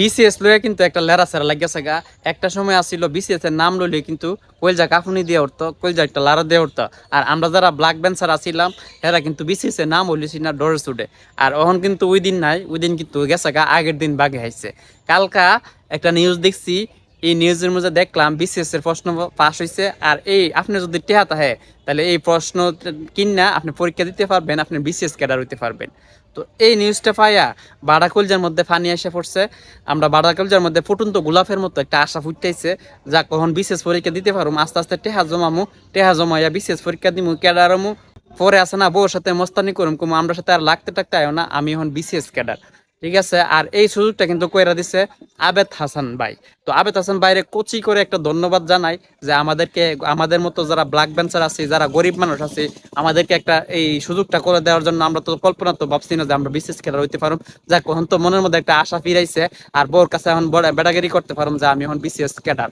BCS লয়ে কিন্তু একটা লেরা সেরা লাগিয়েছে গা। একটা সময় আসছিল বিসিএস এর নাম লইলে কিন্তু কলজা কাফুনি দিয়ে উঠতো, কলজা একটা লারা দিয়ে উঠতো। আর আমরা যারা ব্ল্যাক বেঞ্চার আসিলাম এরা কিন্তু বিসিএস এর নাম হইলিস না ডরে সুডে আর ওখন কিন্তু ওই দিন নাই, ওই দিন কিন্তু গেছে গা, আগের দিন বাগে হাইছে। কালকা একটা নিউজ দেখছি এই নিউজের মধ্যে দেখলাম বিসিএস এর প্রশ্ন পাস হয়েছে আর এই, আপনি যদি টেহা তাহে, তাহলে এই প্রশ্ন কিনা আপনি পরীক্ষা দিতে পারবেন, আপনি বিসিএস ক্যাডার হইতে পারবেন। তো এই নিউজটা পাইয়া বাড়াকুলজার মধ্যে ফানি এসে পড়ছে। আমরা বাড়াকুলজার মধ্যে ফুটন্ত গোলাপের মতো একটা আশা ফুটতেছে যা কখন বিশেষ পরীক্ষা দিতে পারব আস্তে আস্তে টেহা জমামু, টেহা জমাইয়া বিশেষ পরীক্ষা দিমু ক্যাডারমু পরে আসে না, বউর সাথে মস্তানি করুম, কুমু, আমরা সাথে আর লাগতে টাকতে আয়ো না, আমি এখন বিসিএস ক্যাডার। ঠিক আছে, আর এই সুযোগটা কিন্তু কইরা দিছে আবেদ হাসান ভাই। তো আবেদ হাসান বাইরে কোচি করে একটা ধন্যবাদ জানাই যে আমাদেরকে, আমাদের মতো যারা ব্ল্যাক বেঞ্চার আছে, যারা গরিব মানুষ আছে, আমাদেরকে একটা এই সুযোগটা করে দেওয়ার জন্য আমরা তো কল্পনা তো ভাবছি না যে আমরা বিশেষ খেলার হইতে পারুম। যাক, এখন তো মনের মধ্যে একটা আশা ফিরাইছে, আর বোর কাছে এখন বড় করতে পারুন যে আমি এখন বিশেষ ক্যাডার